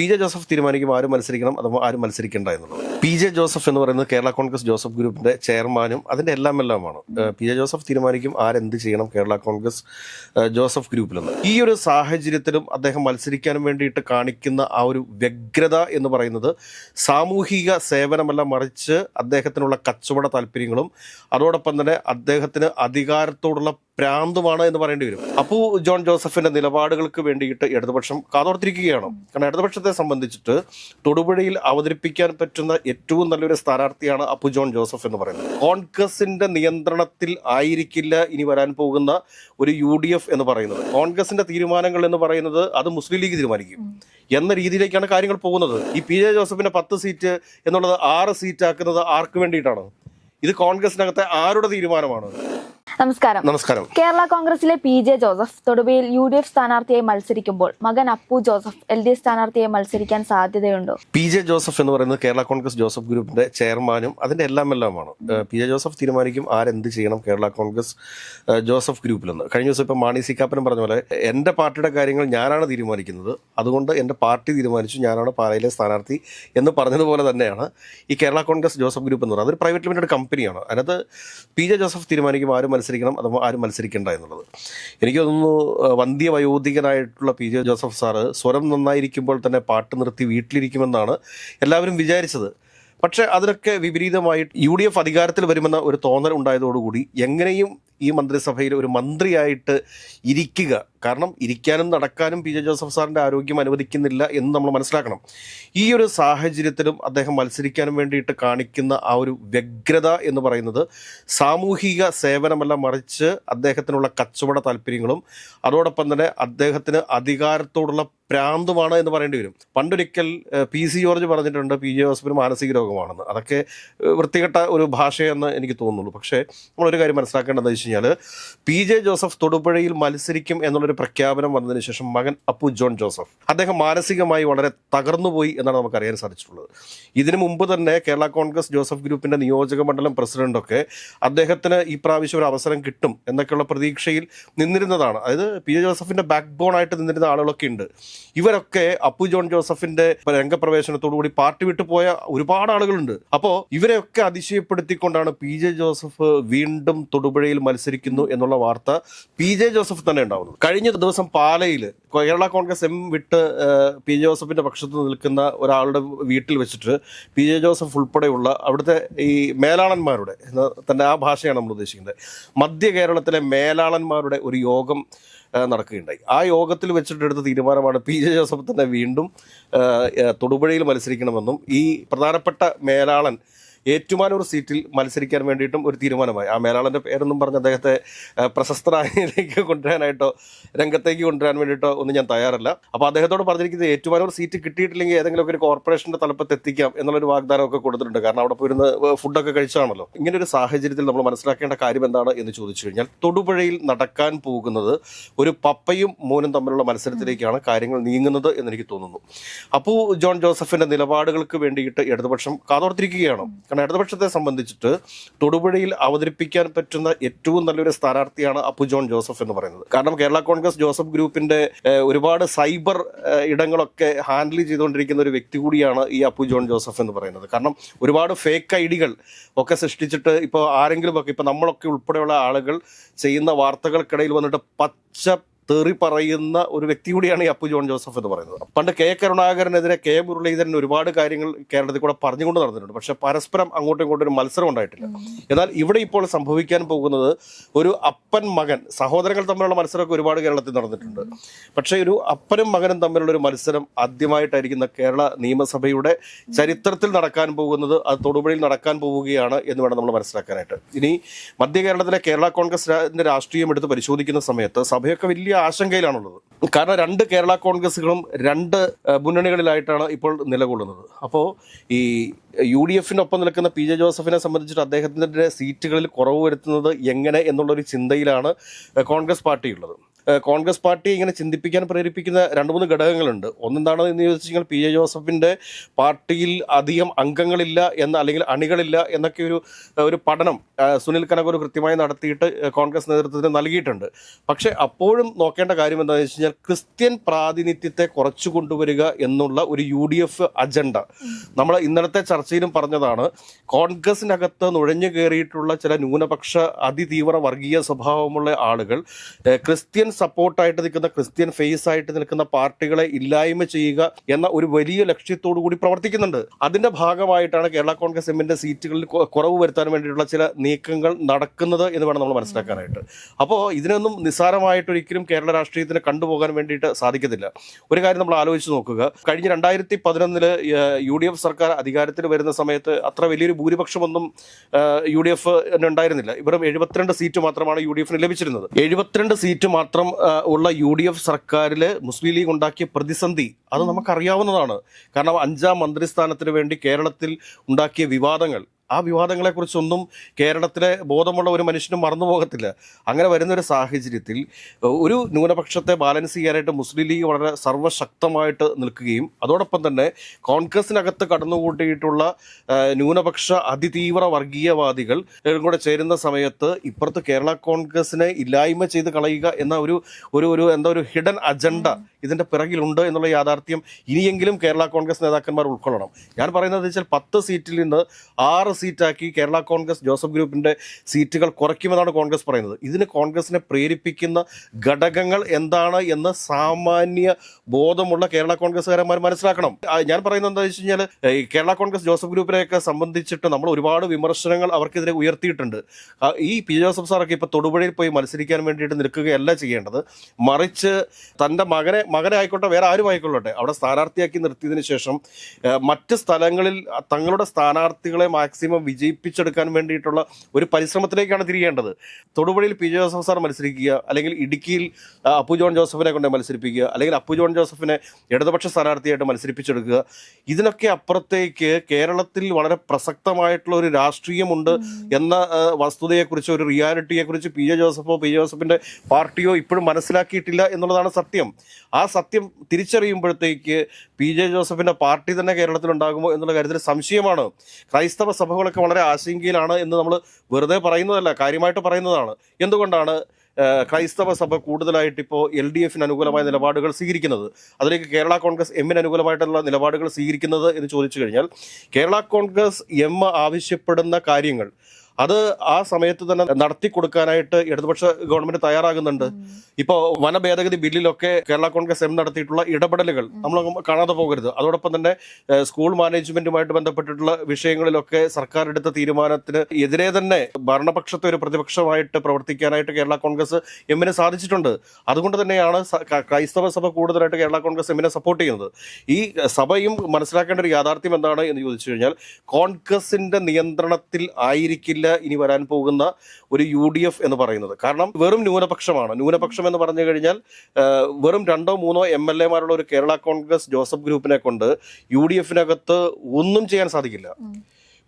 P J Joseph തീരുമാനിക്കും ആരും മത്സരിക്കണം അഥവാ ആരും മത്സരിക്കേണ്ട എന്നുള്ളത്. പി ജെ ജോസഫ് എന്ന് പറയുന്നത് കേരള കോൺഗ്രസ് ജോസഫ് ഗ്രൂപ്പിന്റെ ചെയർമാനും അതിന്റെ എല്ലാം എല്ലാമാണ്. പി ജെ ജോസഫ് തീരുമാനിക്കും ആരെന്ത് ചെയ്യണം കേരള കോൺഗ്രസ് ജോസഫ് ഗ്രൂപ്പിലെന്ന്. ഈ ഒരു സാഹചര്യത്തിലും അദ്ദേഹം മത്സരിക്കാനും വേണ്ടിയിട്ട് കാണിക്കുന്ന ആ ഒരു വ്യഗ്രത എന്ന് പറയുന്നത് സാമൂഹിക സേവനമല്ല മറിച്ച് അദ്ദേഹത്തിനുള്ള കച്ചവട താല്പര്യങ്ങളും അതോടൊപ്പം തന്നെ അദ്ദേഹത്തിന് അധികാരത്തോടുള്ള പ്രാന്തുമാണ് എന്ന് പറയേണ്ടി വരും. അപ്പോൾ ജോൺ ജോസഫിന്റെ നിലപാടുകൾക്ക് വേണ്ടിയിട്ട് ഇടതുപക്ഷം കാതോർത്തിരിക്കുകയാണ്. കാരണം ഇടതുപക്ഷത്തെ സംബന്ധിച്ചിട്ട് തൊടുപുഴയിൽ അവതരിപ്പിക്കാൻ പറ്റുന്ന ഏറ്റവും നല്ലൊരു സ്ഥാനാർത്ഥിയാണ് അപ്പു ജോൺ ജോസഫ് എന്ന് പറയുന്നത്. കോൺഗ്രസിന്റെ നിയന്ത്രണത്തിൽ ആയിരിക്കില്ല ഇനി വരാൻ പോകുന്ന ഒരു യു ഡി എഫ് എന്ന് പറയുന്നത്. കോൺഗ്രസിന്റെ തീരുമാനങ്ങൾ എന്ന് പറയുന്നത് അത് മുസ്ലിം ലീഗ് തീരുമാനിക്കും. എന്ന രീതിയിലേക്കാണ് കാര്യങ്ങൾ പോകുന്നത്. ഈ പി ജെ ജോസഫിന്റെ പത്ത് സീറ്റ് എന്നുള്ളത് ആറ് സീറ്റ് ആക്കുന്നത് ആർക്ക് വേണ്ടിയിട്ടാണ്? ഇത് കോൺഗ്രസിനകത്തെ ആരുടെ തീരുമാനമാണ്? നമസ്കാരം. നമസ്കാരം. കേരള കോൺഗ്രസിലെ പി ജെ ജോസഫ് തൊടുപുഴയിൽ യു ഡി എഫ് സ്ഥാനാർത്ഥിയായി മത്സരിക്കുമ്പോൾ മകൻ Appu Joseph L D F സ്ഥാനാർത്ഥിയായി മത്സരിക്കാൻ സാധ്യതയുണ്ടോ? പി ജെ ജോസഫ് എന്ന് പറയുന്നത് കേരള കോൺഗ്രസ് ജോസഫ് ഗ്രൂപ്പിന്റെ ചെയർമാനും അതിന്റെ എല്ലാം എല്ലാമാണ് പി ജെ ജോസഫ് തീരുമാനിക്കും ആരെന്ത് ചെയ്യണം കേരള കോൺഗ്രസ് ജോസഫ് ഗ്രൂപ്പിലെന്ന്. കഴിഞ്ഞ ദിവസം ഇപ്പം മാണി സി കാപ്പനും പറഞ്ഞ പോലെ എന്റെ പാർട്ടിയുടെ കാര്യങ്ങൾ ഞാനാണ് തീരുമാനിക്കുന്നത്. അതുകൊണ്ട് എന്റെ പാർട്ടി തീരുമാനിച്ചു ഞാനാണ് പാലയിലെ സ്ഥാനാർത്ഥി എന്ന് പറഞ്ഞതുപോലെ തന്നെയാണ് ഈ കേരള കോൺഗ്രസ് ജോസഫ് ഗ്രൂപ്പ് എന്ന് പറയുന്നത്. അതൊരു പ്രൈവറ്റ് ലിമിറ്റഡ് കമ്പനിയാണ്. അതിനകത്ത് പി ജെ ജോസഫ് തീരുമാനിക്കും ആരും മത്സരിക്കണം അഥവാ ആരും മത്സരിക്കേണ്ട എന്നുള്ളത്. എനിക്ക് തോന്നുന്നു വന്ധ്യ വയോധികനായിട്ടുള്ള പി ജെ ജോസഫ് സാറ് സ്വരം നന്നായിരിക്കുമ്പോൾ തന്നെ പാട്ട് നിർത്തി വീട്ടിലിരിക്കുമെന്നാണ് എല്ലാവരും വിചാരിച്ചത്. പക്ഷേ അതിനൊക്കെ വിപരീതമായിട്ട് യു ഡി എഫ് അധികാരത്തിൽ വരുമെന്ന ഒരു തോന്നൽ ഉണ്ടായതോടുകൂടി എങ്ങനെയും ഈ മന്ത്രിസഭയിൽ ഒരു മന്ത്രിയായിട്ട് ഇരിക്കുക കാരണം ഇരിക്കാനും നടക്കാനും പി ജെ ജോസഫ് സാറിന്റെ ആരോഗ്യം അനുവദിക്കുന്നില്ല എന്ന് നമ്മൾ മനസ്സിലാക്കണം. ഈ ഒരു സാഹചര്യത്തിലും അദ്ദേഹം മത്സരിക്കാനും വേണ്ടിയിട്ട് കാണിക്കുന്ന ആ ഒരു വ്യഗ്രത എന്ന് പറയുന്നത് സാമൂഹിക സേവനമല്ല മറിച്ച് അദ്ദേഹത്തിനുള്ള കച്ചവട താല്പര്യങ്ങളും അതോടൊപ്പം തന്നെ അദ്ദേഹത്തിന് അധികാരത്തോടുള്ള പ്രാന്തുമാണ് എന്ന് പറയേണ്ടി വരും. പണ്ടൊരിക്കൽ പി സി ജോർജ് പറഞ്ഞിട്ടുണ്ട് പി ജെ ജോസഫിന് മാനസിക രോഗമാണെന്ന്. അതൊക്കെ വൃത്തികെട്ട ഒരു ഭാഷയെന്ന് എനിക്ക് തോന്നുന്നുള്ളൂ. പക്ഷേ നമ്മളൊരു കാര്യം മനസ്സിലാക്കേണ്ടതെന്ന് വെച്ച് കഴിഞ്ഞാൽ പി ജെ ജോസഫ് തൊടുപുഴയിൽ മത്സരിക്കും എന്നുള്ളൊരു പ്രഖ്യാപനം വന്നതിന് ശേഷം മകൻ അപ്പു ജോൺ ജോസഫ്. അദ്ദേഹം മാനസികമായി വളരെ തകർന്നുപോയി എന്നാണ് നമുക്ക് അറിയാൻ സാധിച്ചിട്ടുള്ളത്. ഇതിനു മുമ്പ് തന്നെ കേരള കോൺഗ്രസ് ജോസഫ് ഗ്രൂപ്പിന്റെ നിയോജക മണ്ഡലം പ്രസിഡന്റൊക്കെ അദ്ദേഹത്തിന് ഈ പ്രാവശ്യം ഒരു അവസരം കിട്ടും എന്നൊക്കെയുള്ള പ്രതീക്ഷയിൽ നിന്നിരുന്നതാണ്. അതായത് പി ജെ ജോസഫിന്റെ ബാക്ക് ബോൺ ആയിട്ട് നിന്നിരുന്ന ആളുകളൊക്കെ ഉണ്ട്. ഇവരൊക്കെ അപ്പു ജോൺ ജോസഫിന്റെ രംഗപ്രവേശനത്തോടുകൂടി പാർട്ടി വിട്ടു പോയ ഒരുപാട് ആളുകളുണ്ട്. അപ്പോൾ ഇവരെയൊക്കെ അതിശയപ്പെടുത്തിക്കൊണ്ടാണ് പി ജെ ജോസഫ് വീണ്ടും തൊടുപുഴയിൽ മത്സരിക്കുന്നു എന്നുള്ള വാർത്ത പി ജെ ജോസഫ് തന്നെ ഉണ്ടാവുന്നത്. കഴിഞ്ഞ ദിവസം പാലയിൽ കേരള കോൺഗ്രസ് എം വിട്ട് പി ജെ ജോസഫിന്റെ പക്ഷത്ത് നിൽക്കുന്ന ഒരാളുടെ വീട്ടിൽ വെച്ചിട്ട് പി ജെ ജോസഫ് ഉൾപ്പെടെയുള്ള അവിടുത്തെ ഈ മേലാളന്മാരുടെ തന്റെ ആ ഭാഷയാണ് നമ്മൾ ഉദ്ദേശിക്കുന്നത് മധ്യ കേരളത്തിലെ മേലാളന്മാരുടെ ഒരു യോഗം നടക്കുകയുണ്ടായി. ആ യോഗത്തിൽ വെച്ചിട്ട് എടുത്ത തീരുമാനമാണ് പി ജെ ജോസഫ് തന്നെ വീണ്ടും തൊടുപുഴയിൽ മത്സരിക്കണമെന്നും ഈ പ്രധാനപ്പെട്ട മേലാളൻ ഏറ്റുമാനൂർ സീറ്റിൽ മത്സരിക്കാൻ വേണ്ടിയിട്ടും ഒരു തീരുമാനമായി. ആ മേലാളന്റെ പേരൊന്നും പറഞ്ഞ് അദ്ദേഹത്തെ ഏഹ്, പ്രശസ്തരായതിലേക്ക് കൊണ്ടുവരാനായിട്ടോ രംഗത്തേക്ക് കൊണ്ടുവരാൻ വേണ്ടിയിട്ടോ ഒന്നും ഞാൻ തയ്യാറല്ല. അപ്പോൾ അദ്ദേഹത്തോട് പറഞ്ഞിരിക്കുന്നത് ഏറ്റുമാനൂർ സീറ്റ് കിട്ടിയിട്ടില്ലെങ്കിൽ ഏതെങ്കിലുമൊക്കെ ഒരു കോർപ്പറേഷന്റെ തലപ്പത്ത് എത്തിക്കാം എന്നുള്ളൊരു വാഗ്ദാനമൊക്കെ കൊടുത്തിട്ടുണ്ട്. കാരണം അവിടെ പോയിരുന്ന് ഫുഡൊക്കെ കഴിച്ചാണല്ലോ. ഇങ്ങനെ ഒരു സാഹചര്യത്തിൽ നമ്മൾ മനസ്സിലാക്കേണ്ട കാര്യം എന്താണ് എന്ന് ചോദിച്ചു കഴിഞ്ഞാൽ തൊടുപുഴയിൽ നടക്കാൻ പോകുന്നത് ഒരു പപ്പയും മോനും തമ്മിലുള്ള മത്സരത്തിലേക്കാണ് കാര്യങ്ങൾ നീങ്ങുന്നത് എന്നെനിക്ക് തോന്നുന്നു. അപ്പോൾ ജോൺ ജോസഫിന്റെ നിലപാടുകൾക്ക് വേണ്ടിയിട്ട് ഇടതുപക്ഷം കാതോർത്തിരിക്കുകയാണ്? കാരണം ഇടതുപക്ഷത്തെ സംബന്ധിച്ചിട്ട് തൊടുപുഴയിൽ അവതരിപ്പിക്കാൻ പറ്റുന്ന ഏറ്റവും നല്ലൊരു സ്ഥാനാർത്ഥിയാണ് അപ്പു ജോൺ ജോസഫ് എന്ന് പറയുന്നത്. കാരണം കേരള കോൺഗ്രസ് ജോസഫ് ഗ്രൂപ്പിന്റെ ഒരുപാട് സൈബർ ഇടങ്ങളൊക്കെ ഹാൻഡിൽ ചെയ്തുകൊണ്ടിരിക്കുന്ന ഒരു വ്യക്തി കൂടിയാണ് ഈ അപ്പു ജോൺ ജോസഫ് എന്ന് പറയുന്നത്. കാരണം ഒരുപാട് ഫേക്ക് ഐഡികൾ ഒക്കെ സൃഷ്ടിച്ചിട്ട് ഇപ്പോൾ ആരെങ്കിലും ഒക്കെ ഇപ്പോൾ നമ്മളൊക്കെ ഉൾപ്പെടെയുള്ള ആളുകൾ ചെയ്യുന്ന വാർത്തകൾക്കിടയിൽ വന്നിട്ട് പച്ച തെറി പറയുന്ന ഒരു വ്യക്തി കൂടിയാണ് ഈ അപ്പു ജോൺ ജോസഫ് എന്ന് പറയുന്നത്. പണ്ട് കെ. കരുണാകരനെതിരെ കെ. മുരളീധരൻ ഒരുപാട് കാര്യങ്ങൾ കേരളത്തിൽ കൂടെ പറഞ്ഞുകൊണ്ട് നടന്നിട്ടുണ്ട്. പക്ഷെ പരസ്പരം അങ്ങോട്ടും ഇങ്ങോട്ടും ഒരു മത്സരം ഉണ്ടായിട്ടില്ല. എന്നാൽ ഇവിടെ ഇപ്പോൾ സംഭവിക്കാൻ പോകുന്നത് ഒരു അപ്പൻ മകൻ സഹോദരങ്ങൾ തമ്മിലുള്ള മത്സരമൊക്കെ ഒരുപാട് കേരളത്തിൽ നടന്നിട്ടുണ്ട്. പക്ഷെ ഒരു അപ്പനും മകനും തമ്മിലുള്ള ഒരു മത്സരം ആദ്യമായിട്ടായിരിക്കുന്ന കേരള നിയമസഭയുടെ ചരിത്രത്തിൽ നടക്കാൻ പോകുന്നത് അത് തൊടുപുഴയിൽ നടക്കാൻ പോവുകയാണ് എന്ന് വേണം നമ്മൾ മനസ്സിലാക്കാനായിട്ട്. ഇനി മധ്യ കേരളത്തിലെ കേരള കോൺഗ്രസിന്റെ രാഷ്ട്രീയം എടുത്ത് പരിശോധിക്കുന്ന സമയത്ത് സഭയൊക്കെ വലിയ ആശങ്കയിലാണുള്ളത്. കാരണം രണ്ട് കേരള കോൺഗ്രസുകളും രണ്ട് മുന്നണികളിലായിട്ടാണ് ഇപ്പോൾ നിലകൊള്ളുന്നത്. അപ്പോൾ ഈ യു ഡി എഫിനൊപ്പം നിൽക്കുന്ന പി ജെ ജോസഫിനെ സംബന്ധിച്ചിട്ട് അദ്ദേഹത്തിന്റെ സീറ്റുകളിൽ കുറവ് വരുത്തുന്നത് എങ്ങനെ എന്നുള്ളൊരു ചിന്തയിലാണ് കോൺഗ്രസ് പാർട്ടി ഉള്ളത് ഏഹ്, കോൺഗ്രസ് പാർട്ടി ഇങ്ങനെ ചിന്തിപ്പിക്കാൻ പ്രേരിപ്പിക്കുന്ന രണ്ട് മൂന്ന് ഘടകങ്ങളുണ്ട്. ഒന്നെന്താണെന്ന് ചോദിച്ചു കഴിഞ്ഞാൽ പി എ ജോസഫിന്റെ പാർട്ടിയിൽ അധികം അംഗങ്ങളില്ല എന്ന അല്ലെങ്കിൽ അണികളില്ല എന്നൊക്കെ ഒരു ഒരു പഠനം സുനിൽ കനകൂർ കൃത്യമായി നടത്തിയിട്ട് കോൺഗ്രസ് നേതൃത്വത്തിന് നൽകിയിട്ടുണ്ട്. പക്ഷേ അപ്പോഴും നോക്കേണ്ട കാര്യം എന്താണെന്ന് വെച്ച് കഴിഞ്ഞാൽ ക്രിസ്ത്യൻ പ്രാതിനിധ്യത്തെ കുറച്ചു കൊണ്ടുവരിക എന്നുള്ള ഒരു യു ഡി എഫ് അജണ്ട. നമ്മൾ ഇന്നലത്തെ ചർച്ചയിലും പറഞ്ഞതാണ് കോൺഗ്രസിനകത്ത് നുഴഞ്ഞു കയറിയിട്ടുള്ള ചില ന്യൂനപക്ഷ അതിതീവ്ര വർഗീയ സ്വഭാവമുള്ള ആളുകൾ ക്രിസ്ത്യൻ സപ്പോർട്ടായിട്ട് നിൽക്കുന്ന ക്രിസ്ത്യൻ ഫേസ് ആയിട്ട് നിൽക്കുന്ന പാർട്ടികളെ ഇല്ലായ്മ ചെയ്യുക എന്ന ഒരു വലിയ ലക്ഷ്യത്തോടു കൂടി പ്രവർത്തിക്കുന്നുണ്ട്. അതിന്റെ ഭാഗമായിട്ടാണ് കേരള കോൺഗ്രസ് എമ്മിന്റെ സീറ്റുകളിൽ കുറവ് വരുത്താൻ വേണ്ടിയിട്ടുള്ള ചില നീക്കങ്ങൾ നടക്കുന്നത് എന്ന് വേണം നമ്മൾ മനസ്സിലാക്കാനായിട്ട്. അപ്പോൾ ഇതിനൊന്നും നിസ്സാരമായിട്ട് ഒരിക്കലും കേരള രാഷ്ട്രീയത്തിന് കണ്ടുപോകാൻ വേണ്ടിയിട്ട് സാധിക്കത്തില്ല. ഒരു കാര്യം നമ്മൾ ആലോചിച്ച് നോക്കുക. കഴിഞ്ഞ രണ്ടായിരത്തി പതിനൊന്നിൽ യു ഡി എഫ് സർക്കാർ അധികാരത്തിൽ വരുന്ന സമയത്ത് അത്ര വലിയൊരു ഭൂരിപക്ഷമൊന്നും യു ഡി എഫ് ഉണ്ടായിരുന്നില്ല. ഇവർ എഴുപത്തിരണ്ട് സീറ്റ് മാത്രമാണ് യു ഡി എഫിന് ലഭിച്ചിരുന്നത്. എഴുപത്തിരണ്ട് സീറ്റ് മാത്രം ആ, ഉള്ള യു ഡി എഫ് സർക്കാരിൽ മുസ്ലിം ലീഗ് ഉണ്ടാക്കിയ പ്രതിസന്ധി അത് നമുക്കറിയാവുന്നതാണ്. കാരണം അഞ്ചാം മന്ത്രിസ്ഥാനത്തിന് വേണ്ടി കേരളത്തിൽ ഉണ്ടാക്കിയ വിവാദങ്ങൾ ആ വിവാദങ്ങളെക്കുറിച്ചൊന്നും കേരളത്തിലെ ബോധമുള്ള ഒരു മനുഷ്യനും മറന്നു പോകത്തില്ല. അങ്ങനെ വരുന്ന ഒരു സാഹചര്യത്തിൽ ഒരു ന്യൂനപക്ഷത്തെ ബാലൻസ് ചെയ്യാനായിട്ട് മുസ്ലിം ലീഗ് വളരെ സർവശക്തമായിട്ട് നിൽക്കുകയും അതോടൊപ്പം തന്നെ കോൺഗ്രസിനകത്ത് കടന്നുകൂട്ടിയിട്ടുള്ള ന്യൂനപക്ഷ അതിതീവ്ര വർഗീയവാദികൾ കൂടെ ചേരുന്ന സമയത്ത് ഇപ്പുറത്ത് കേരള കോൺഗ്രസിനെ ഇല്ലായ്മ ചെയ്ത് കളയുക എന്ന ഒരു ഒരു ഒരു എന്താ ഒരു ഹിഡൻ അജണ്ട ഇതിന്റെ പിറകിലുണ്ട് എന്നുള്ള യാഥാർത്ഥ്യം ഇനിയെങ്കിലും കേരള കോൺഗ്രസ് നേതാക്കന്മാർ ഉൾക്കൊള്ളണം. ഞാൻ പറയുന്നത് വെച്ചാൽ പത്ത് സീറ്റിൽ നിന്ന് ആറ് സീറ്റാക്കി കേരള കോൺഗ്രസ് ജോസഫ് ഗ്രൂപ്പിന്റെ സീറ്റുകൾ കുറയ്ക്കുമെന്നാണ് കോൺഗ്രസ് പറയുന്നത്. ഇതിന് കോൺഗ്രസിനെ പ്രേരിപ്പിക്കുന്ന ഘടകങ്ങൾ എന്താണ് എന്ന് സാമാന്യ ബോധമുള്ള കേരള കോൺഗ്രസ്സുകാരന്മാർ മനസ്സിലാക്കണം. ഞാൻ പറയുന്നത് എന്താ വെച്ച് കഴിഞ്ഞാൽ ഈ കേരള കോൺഗ്രസ് ജോസഫ് ഗ്രൂപ്പിനെയൊക്കെ സംബന്ധിച്ചിട്ട് നമ്മൾ ഒരുപാട് വിമർശനങ്ങൾ അവർക്കെതിരെ ഉയർത്തിയിട്ടുണ്ട്. ഈ പി ജോസഫ് സാറൊക്കെ ഇപ്പോൾ തൊടുപുഴയിൽ പോയി മത്സരിക്കാൻ വേണ്ടിയിട്ട് നിൽക്കുകയല്ല ചെയ്യേണ്ടത്. മറിച്ച് തന്റെ മകനെ മകനെ ആയിക്കോട്ടെ വേറെ ആരും ആയിക്കൊള്ളട്ടെ അവിടെ സ്ഥാനാർത്ഥിയാക്കി നിർത്തിയതിനു ശേഷം മറ്റ് സ്ഥലങ്ങളിൽ തങ്ങളുടെ സ്ഥാനാർത്ഥികളെ മാക്സിമം വിജയിപ്പിച്ചെടുക്കാൻ വേണ്ടിയിട്ടുള്ള ഒരു പരിശ്രമത്തിലേക്കാണ് തിരിയേണ്ടത്. തൊടുപുഴയിൽ പി ജോസഫ് സാർ മത്സരിക്കുക അല്ലെങ്കിൽ ഇടുക്കിയിൽ അപ്പു ജോൺ ജോസഫിനെ കൊണ്ട് മത്സരിപ്പിക്കുക അല്ലെങ്കിൽ അപ്പു ജോൺ ജോസഫിനെ ഇടതുപക്ഷ സ്ഥാനാർത്ഥിയായിട്ട് മത്സരിപ്പിച്ചെടുക്കുക. ഇതിനൊക്കെ അപ്പുറത്തേക്ക് കേരളത്തിൽ വളരെ പ്രസക്തമായിട്ടുള്ള ഒരു രാഷ്ട്രീയമുണ്ട് എന്ന വസ്തുതയെക്കുറിച്ച് ഒരു റിയാലിറ്റിയെക്കുറിച്ച് പി ജെ ജോസഫോ പി ജോസഫിന്റെ ജോസഫിന്റെ പാർട്ടിയോ ഇപ്പോഴും മനസ്സിലാക്കിയിട്ടില്ല എന്നുള്ളതാണ് സത്യം. ആ സത്യം തിരിച്ചറിയുമ്പോഴത്തേക്ക് പി ജെ ജോസഫിന്റെ പാർട്ടി തന്നെ കേരളത്തിൽ ഉണ്ടാകുമോ എന്നുള്ള കാര്യത്തിൽ സംശയമാണ്. ക്രൈസ്തവ സഭകളൊക്കെ വളരെ ആശങ്കയിലാണ് എന്ന് നമ്മൾ വെറുതെ പറയുന്നതല്ല കാര്യമായിട്ട് പറയുന്നതാണ്. എന്തുകൊണ്ടാണ് ക്രൈസ്തവ സഭ കൂടുതലായിട്ട് ഇപ്പോൾ എൽ ഡി എഫിന് അനുകൂലമായ നിലപാടുകൾ സ്വീകരിക്കുന്നത്? അതിലേക്ക് കേരള കോൺഗ്രസ് എമ്മിന് അനുകൂലമായിട്ടുള്ള നിലപാടുകൾ സ്വീകരിക്കുന്നത് എന്ന് ചോദിച്ചു കഴിഞ്ഞാൽ കേരള കോൺഗ്രസ് എം ആവശ്യപ്പെടുന്ന കാര്യങ്ങൾ അത് ആ സമയത്ത് തന്നെ നടത്തി കൊടുക്കാനായിട്ട് ഇടതുപക്ഷ ഗവൺമെന്റ് തയ്യാറാകുന്നുണ്ട്. ഇപ്പോൾ വന ഭേദഗതി ബില്ലിലൊക്കെ കേരള കോൺഗ്രസ് എം നടത്തിയിട്ടുള്ള ഇടപെടലുകൾ നമ്മൾ കാണാതെ പോകരുത്. അതോടൊപ്പം തന്നെ സ്കൂൾ മാനേജ്മെന്റുമായിട്ട് ബന്ധപ്പെട്ടിട്ടുള്ള വിഷയങ്ങളിലൊക്കെ സർക്കാർ എടുത്ത തീരുമാനത്തിന് എതിരെ തന്നെ ഭരണപക്ഷത്തെ ഒരു പ്രതിപക്ഷമായിട്ട് പ്രവർത്തിക്കാനായിട്ട് കേരള കോൺഗ്രസ് എമ്മിന് സാധിച്ചിട്ടുണ്ട്. അതുകൊണ്ട് തന്നെയാണ് ക്രൈസ്തവ സഭ കൂടുതലായിട്ട് കേരള കോൺഗ്രസ് എമ്മിനെ സപ്പോർട്ട് ചെയ്യുന്നത്. ഈ സഭയും മനസ്സിലാക്കേണ്ട ഒരു യാഥാർത്ഥ്യം എന്താണ് എന്ന് ചോദിച്ചു കഴിഞ്ഞാൽ കോൺഗ്രസിന്റെ നിയന്ത്രണത്തിൽ ആയിരിക്കില്ല ഇനി വരാൻ പോകുന്ന ഒരു യു ഡി എഫ് എന്ന് പറയുന്നത്. കാരണം വെറും ന്യൂനപക്ഷമാണ്. ന്യൂനപക്ഷം എന്ന് പറഞ്ഞു കഴിഞ്ഞാൽ വെറും രണ്ടോ മൂന്നോ എം എൽ എമാരുള്ള ഒരു കേരള കോൺഗ്രസ് ജോസഫ് ഗ്രൂപ്പിനെ കൊണ്ട് യു ഡി എഫിനകത്ത് ഒന്നും ചെയ്യാൻ സാധിക്കില്ല.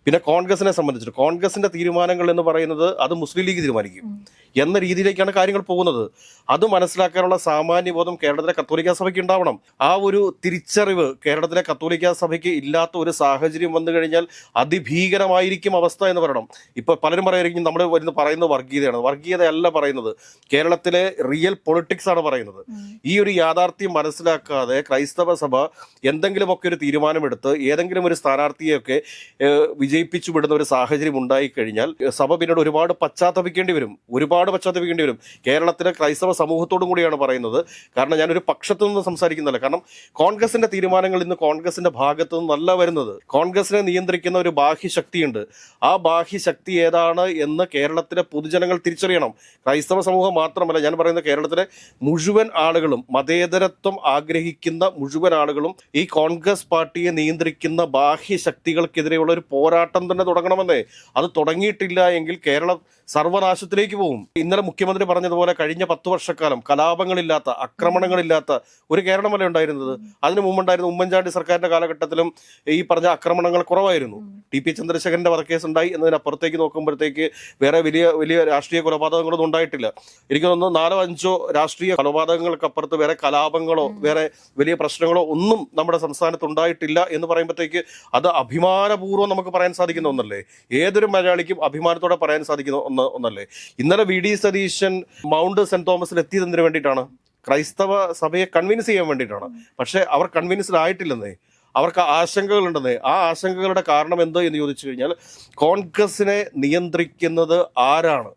പിന്നെ കോൺഗ്രസിനെ സംബന്ധിച്ചിട്ട് കോൺഗ്രസിന്റെ തീരുമാനങ്ങൾ എന്ന് പറയുന്നത് അത് മുസ്ലിം ലീഗ് തീരുമാനിക്കും എന്ന രീതിയിലേക്കാണ് കാര്യങ്ങൾ പോകുന്നത്. അത് മനസ്സിലാക്കാനുള്ള സാമാന്യബോധം കേരളത്തിലെ കത്തോലിക്ക സഭയ്ക്ക് ഉണ്ടാവണം. ആ ഒരു തിരിച്ചറിവ് കേരളത്തിലെ കത്തോലിക്ക സഭയ്ക്ക് ഇല്ലാത്ത ഒരു സാഹചര്യം വന്നു കഴിഞ്ഞാൽ അതിഭീകരമായിരിക്കും അവസ്ഥ എന്ന് പറയണം. ഇപ്പൊ പലരും പറയായിരിക്കും നമ്മൾ വരുന്ന പറയുന്നത് വർഗീയതയാണ്. വർഗീയതയല്ല പറയുന്നത്. കേരളത്തിലെ റിയൽ പൊളിറ്റിക്സ് ആണ് പറയുന്നത്. ഈ ഒരു യാഥാർത്ഥ്യം മനസ്സിലാക്കാതെ ക്രൈസ്തവ സഭ എന്തെങ്കിലുമൊക്കെ ഒരു തീരുമാനമെടുത്ത് ഏതെങ്കിലും ഒരു സ്ഥാനാർത്ഥിയെയൊക്കെ ഏഹ്, വിജയിപ്പിച്ചു വിടുന്ന ഒരു സാഹചര്യം ഉണ്ടായിക്കഴിഞ്ഞാൽ സഭ പിന്നീട് ഒരുപാട് പശ്ചാത്തപിക്കേണ്ടി വരും. ഒരുപാട് പശ്ചാത്തപിക്കേണ്ടി വരും. കേരളത്തിലെ ക്രൈസ്തവ സമൂഹത്തോടും കൂടിയാണ് പറയുന്നത്. കാരണം ഞാനൊരു പക്ഷത്തു നിന്ന് സംസാരിക്കുന്നില്ല കാരണം കോൺഗ്രസിന്റെ തീരുമാനങ്ങൾ ഇന്ന് കോൺഗ്രസിന്റെ ഭാഗത്തു നിന്നല്ല വരുന്നത്. കോൺഗ്രസിനെ നിയന്ത്രിക്കുന്ന ഒരു ബാഹ്യശക്തിയുണ്ട്. ആ ബാഹ്യശക്തി ഏതാണ് എന്ന് കേരളത്തിലെ പൊതുജനങ്ങൾ തിരിച്ചറിയണം. ക്രൈസ്തവ സമൂഹം മാത്രമല്ല ഞാൻ പറയുന്ന കേരളത്തിലെ മുഴുവൻ ആളുകളും മതേതരത്വം ആഗ്രഹിക്കുന്ന മുഴുവൻ ആളുകളും ഈ കോൺഗ്രസ് പാർട്ടിയെ നിയന്ത്രിക്കുന്ന ബാഹ്യ ശക്തികൾക്കെതിരെയുള്ള ഒരു പോരാട്ടം തന്നെ തുടങ്ങണമെന്നേ. അത് തുടങ്ങിയിട്ടില്ല എങ്കിൽ കേരള സർവനാശത്തിലേക്ക് പോകും. ഇന്നലെ മുഖ്യമന്ത്രി പറഞ്ഞതുപോലെ കഴിഞ്ഞ പത്ത് വർഷക്കാലം കലാപങ്ങളില്ലാത്ത ആക്രമണങ്ങളില്ലാത്ത ഒരു കേരളമല്ല ഉണ്ടായിരുന്നത്? അതിനു മുമ്പുണ്ടായിരുന്ന ഉമ്മൻചാണ്ടി സർക്കാരിന്റെ കാലഘട്ടത്തിലും ഈ പറഞ്ഞ ആക്രമണങ്ങൾ കുറവായിരുന്നു. ടി പി ചന്ദ്രശേഖരന്റെ വധക്കേസ് ഉണ്ടായി എന്നതിനപ്പുറത്തേക്ക് നോക്കുമ്പോഴത്തേക്ക് വേറെ വലിയ വലിയ രാഷ്ട്രീയ കൊലപാതകങ്ങളൊന്നും ഉണ്ടായിട്ടില്ല. എനിക്ക് തോന്നുന്നു നാലോ അഞ്ചോ രാഷ്ട്രീയ കൊലപാതകങ്ങൾക്കപ്പുറത്ത് വേറെ കലാപങ്ങളോ വേറെ വലിയ പ്രശ്നങ്ങളോ ഒന്നും നമ്മുടെ സംസ്ഥാനത്ത് ഉണ്ടായിട്ടില്ല എന്ന് പറയുമ്പോഴത്തേക്ക് അത് അഭിമാനപൂർവം നമുക്ക് പറയാൻ സാധിക്കുന്ന ഒന്നല്ലേ? ഏതൊരു മലയാളിക്കും അഭിമാനത്തോടെ പറയാൻ സാധിക്കുന്ന ഒന്ന്. ഒന്നല്ലേ? ഇന്നലെ V D Satheesan Mount Saint തോമസിൽ എത്തിയത് എന്തിനു വേണ്ടിയിട്ടാണ്. ക്രൈസ്തവ സഭയെ കൺവിൻസ് ചെയ്യാൻ വേണ്ടിയിട്ടാണ്. പക്ഷേ അവർ കൺവിൻസ്ഡ് ആയിട്ടില്ലെന്നേ. അവർക്ക് ആശങ്കകളുണ്ടെന്നേ. ആ ആശങ്കകളുടെ കാരണം എന്തോ എന്ന് ചോദിച്ചു കഴിഞ്ഞാൽ കോൺഗ്രസിനെ നിയന്ത്രിക്കുന്നത് ആരാണ്?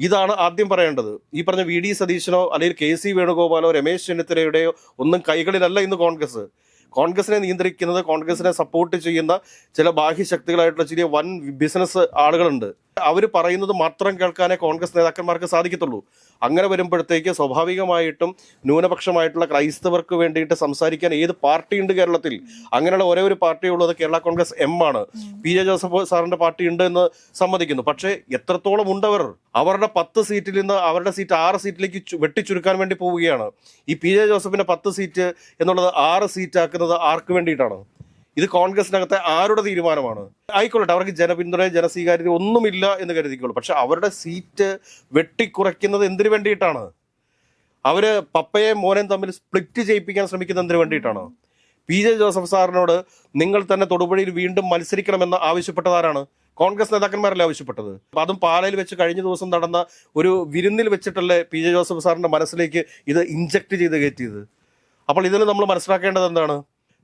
ഇതാണ് ആദ്യം പറയേണ്ടത്. ഈ പറഞ്ഞ വി ഡി സതീശനോ അല്ലെങ്കിൽ കെ സി വേണുഗോപാലോ രമേശ് ചെന്നിത്തലയുടെയോ ഒന്നും കൈകളിലല്ല ഇന്ന് കോൺഗ്രസ്. കോൺഗ്രസിനെ നിയന്ത്രിക്കുന്നത് കോൺഗ്രസിനെ സപ്പോർട്ട് ചെയ്യുന്ന ചില ബാഹ്യശക്തികളായിട്ടുള്ള ചെറിയ വൻ ബിസിനസ് ആളുകളുണ്ട്. അവർ പറയുന്നത് മാത്രം കേൾക്കാനേ കോൺഗ്രസ് നേതാക്കന്മാർക്ക് സാധിക്കത്തുള്ളൂ. അങ്ങനെ വരുമ്പോഴത്തേക്ക് സ്വാഭാവികമായിട്ടും ന്യൂനപക്ഷമായിട്ടുള്ള ക്രൈസ്തവർക്ക് വേണ്ടിയിട്ട് സംസാരിക്കാൻ ഏത് പാർട്ടിയുണ്ട് കേരളത്തിൽ? അങ്ങനെയുള്ള ഒരേ ഒരു പാർട്ടി ഉള്ളത് കേരള കോൺഗ്രസ് എം ആണ്. പി ജെ ജോസഫ് സാറിന്റെ പാർട്ടി ഉണ്ട് എന്ന് സമ്മതിക്കുന്നു. പക്ഷേ എത്രത്തോളം ഉണ്ടവർ അവരുടെ പത്ത് സീറ്റിൽ നിന്ന് അവരുടെ സീറ്റ് ആറ് സീറ്റിലേക്ക് വെട്ടിച്ചുരുക്കാൻ വേണ്ടി പോവുകയാണ്. ഈ പി ജെ ജോസഫിന്റെ പത്ത് സീറ്റ് എന്നുള്ളത് ആറ് സീറ്റ് ആക്കുന്നത് ആർക്ക് വേണ്ടിയിട്ടാണ്? ഇത് കോൺഗ്രസിനകത്തെ ആരുടെ തീരുമാനമാണ്? ആയിക്കൊള്ളട്ടെ അവർക്ക് ജനപിന്തുണ ജനസ്വീകാര്യത ഒന്നുമില്ല എന്ന് കരുതിക്കോളൂ. പക്ഷെ അവരുടെ സീറ്റ് വെട്ടിക്കുറയ്ക്കുന്നത് എന്തിനു വേണ്ടിയിട്ടാണ്? അവർ പപ്പയെ മോനെയും തമ്മിൽ സ്പ്ലിറ്റ് ചെയ്യിപ്പിക്കാൻ ശ്രമിക്കുന്നത് എന്തിനു വേണ്ടിയിട്ടാണ്? പി ജെ ജോസഫ് സാറിനോട് നിങ്ങൾ തന്നെ തൊടുപുഴയിൽ വീണ്ടും മത്സരിക്കണമെന്ന് ആവശ്യപ്പെട്ടതാരാണ് കോൺഗ്രസ് നേതാക്കന്മാരല്ലേ ആവശ്യപ്പെട്ടത്? അതും പാലയിൽ വെച്ച് കഴിഞ്ഞ ദിവസം നടന്ന ഒരു വിരുന്നിൽ വെച്ചിട്ടല്ലേ പി ജെ ജോസഫ് സാറിന്റെ മനസ്സിലേക്ക് ഇത് ഇഞ്ചക്ട് ചെയ്ത് കയറ്റിയത്? അപ്പോൾ ഇതിൽ നമ്മൾ മനസ്സിലാക്കേണ്ടത് എന്താണ്?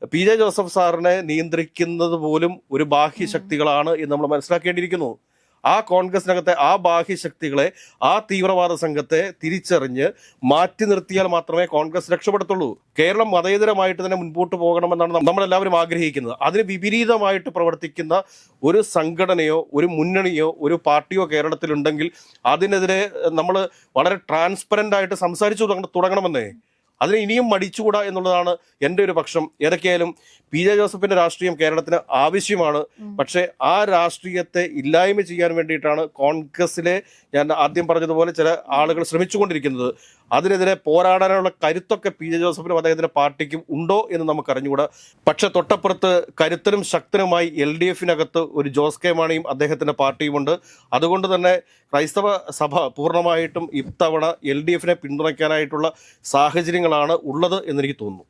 പി ജെ ജോസഫ് സാറിനെ നിയന്ത്രിക്കുന്നത് പോലും ഒരു ബാഹ്യശക്തികളാണ് എന്ന് നമ്മൾ മനസ്സിലാക്കേണ്ടിയിരിക്കുന്നു. ആ കോൺഗ്രസിനകത്തെ ആ ബാഹ്യ ശക്തികളെ ആ തീവ്രവാദ സംഘത്തെ തിരിച്ചറിഞ്ഞ് മാറ്റി നിർത്തിയാൽ മാത്രമേ കോൺഗ്രസ് രക്ഷപ്പെടത്തുള്ളൂ. കേരളം മതേതരമായിട്ട് തന്നെ മുൻപോട്ട് പോകണമെന്നാണ് നമ്മളെല്ലാവരും ആഗ്രഹിക്കുന്നത്. അതിന് വിപരീതമായിട്ട് പ്രവർത്തിക്കുന്ന ഒരു സംഘടനയോ ഒരു മുന്നണിയോ ഒരു പാർട്ടിയോ കേരളത്തിലുണ്ടെങ്കിൽ അതിനെതിരെ നമ്മൾ വളരെ ട്രാൻസ്പെറന്റ് ആയിട്ട് സംസാരിച്ചു തുടങ്ങ- തുടങ്ങണമെന്നേ. അതിന് ഇനിയും മടിച്ചുകൂടാ എന്നുള്ളതാണ് എന്റെ ഒരു പക്ഷം. ഏതൊക്കെയായാലും പി ജെ ജോസഫിന്റെ രാഷ്ട്രീയം കേരളത്തിന് ആവശ്യമാണ്. പക്ഷേ ആ രാഷ്ട്രീയത്തെ ഇല്ലായ്മ ചെയ്യാൻ വേണ്ടിയിട്ടാണ് കോൺഗ്രസിലെ ഞാൻ ആദ്യം പറഞ്ഞതുപോലെ ചില ആളുകൾ ശ്രമിച്ചുകൊണ്ടിരിക്കുന്നത്. അതിനെതിരെ പോരാടാനുള്ള കരുത്തൊക്കെ പി ജെ ജോസഫിനും അദ്ദേഹത്തിന്റെ പാർട്ടിക്കും ഉണ്ടോ എന്ന് നമുക്ക് അറിഞ്ഞുകൂടാ പക്ഷെ തൊട്ടപ്പുറത്ത് കരുത്തനും ശക്തനുമായി എൽ ഡി എഫിനകത്ത് ഒരു ജോസ് കെ മാണിയും അദ്ദേഹത്തിന്റെ പാർട്ടിയുമുണ്ട്. അതുകൊണ്ട് തന്നെ ക്രൈസ്തവ സഭ പൂർണമായിട്ടും ഇത്തവണ എൽ ഡി എഫിനെ പിന്തുണയ്ക്കാനായിട്ടുള്ള സാഹചര്യങ്ങളാണ് ഉള്ളത് എന്നെനിക്ക് തോന്നുന്നു.